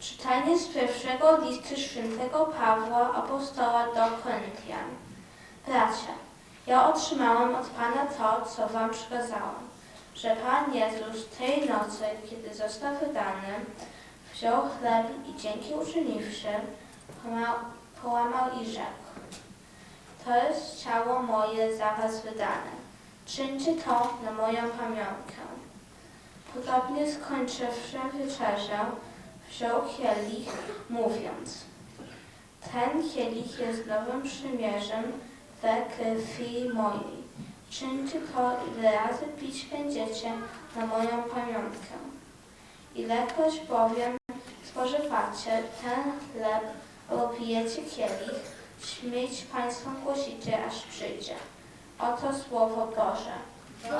Czytanie z pierwszego listu świętego Pawła apostoła do Koryntian. Bracia, ja otrzymałam od Pana to, co wam przekazałam, że Pan Jezus tej nocy, kiedy został wydany, wziął chleb i dzięki uczyniwszy, połamał, połamał i rzekł. To jest ciało moje za was wydane. Czyńcie to na moją pamiątkę. Podobnie skończywszy wieczerzę, wziął kielich, mówiąc Ten kielich jest nowym przymierzem we krwi mojej. Czyńcie to, ile razy pić będziecie na moją pamiątkę. Ilekroć bowiem spożywacie ten chleb albo pijecie kielich, śmieć Państwem głosicie, aż przyjdzie. Oto Słowo Boże. Będą